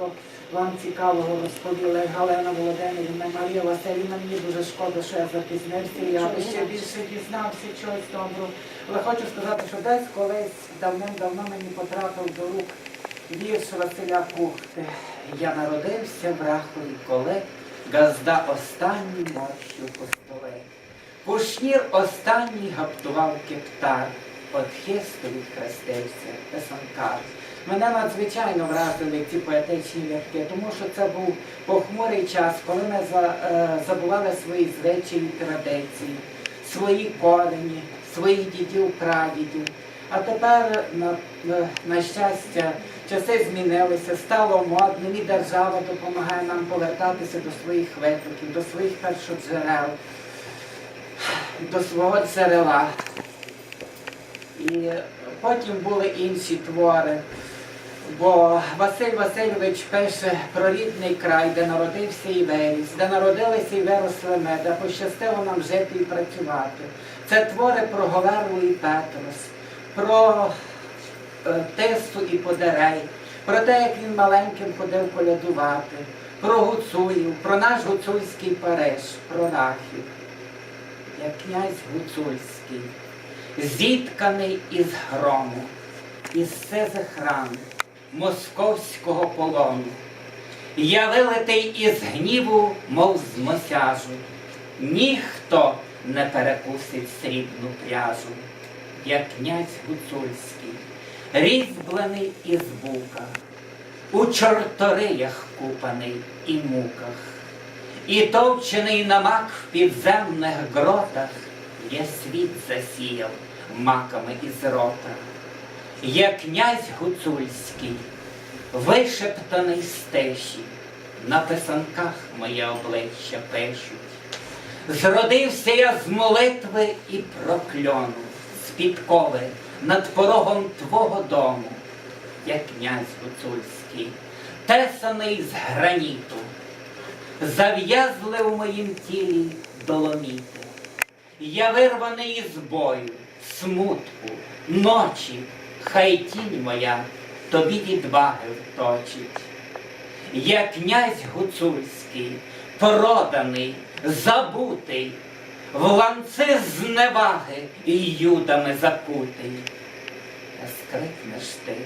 багато вам цікавого розповіла Галина Володимирівна, Марія Васильівна. Мені дуже шкода, що я запізнився. Я би ще більше дізнався чогось доброго. Але хочу сказати, що десь колись давним-давно мені потрапив до рук вірш Василя Пухти. Я народився в Рахові, коли газда останній морщив по столе. Кушнір останній гаптував кептар, от хисту відхрестився писанкар. Мене надзвичайно вразили ці поетичні вірки, тому що це був похмурий час, коли ми е, забували свої звичаї, традиції, свої корені, своїх дідів, прадідів. А тепер, на, на, на щастя, часи змінилися, стало модним, і держава допомагає нам повертатися до своїх витоків, до своїх першоджерел, до свого джерела. І потім були інші твори. Бо Василь Васильович пише про рідний край, де народився і виріс, де народилися і виросли ми, де пощастило нам жити і працювати. Це твори про Говерлу і Петрос, про е, Тису і Подерей, про те, як він маленьким ходив колядувати, про гуцулів, про наш гуцульський Париж, про рахів, як князь гуцульський, зітканий із грому, із сизих ран московського полону. Я вилитий із гніву, мов з мосяжу. Ніхто не перекусить срібну пряжу, як князь гуцульський, різьблений із бука, у чорториях купаний і муках, і товчений на мак в підземних гротах, я світ засіяв маками із рота. Я князь гуцульський, вишептаний з тиші, на писанках моє обличчя пишуть. Зродився я з молитви і прокльону, з підкови над порогом твого дому, я князь гуцульський, тесаний з граніту, зав'язли у моїм тілі доломіти. Я вирваний із бою, смутку, ночі, хай тінь моя тобі відваги вточить. Я князь гуцульський, проданий, забутий, в ланци зневаги і юдами закутий. Та скрикнеш ти,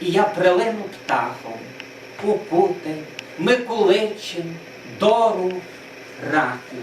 і я прилину птахом, у кути, Микуличин, дору, раку.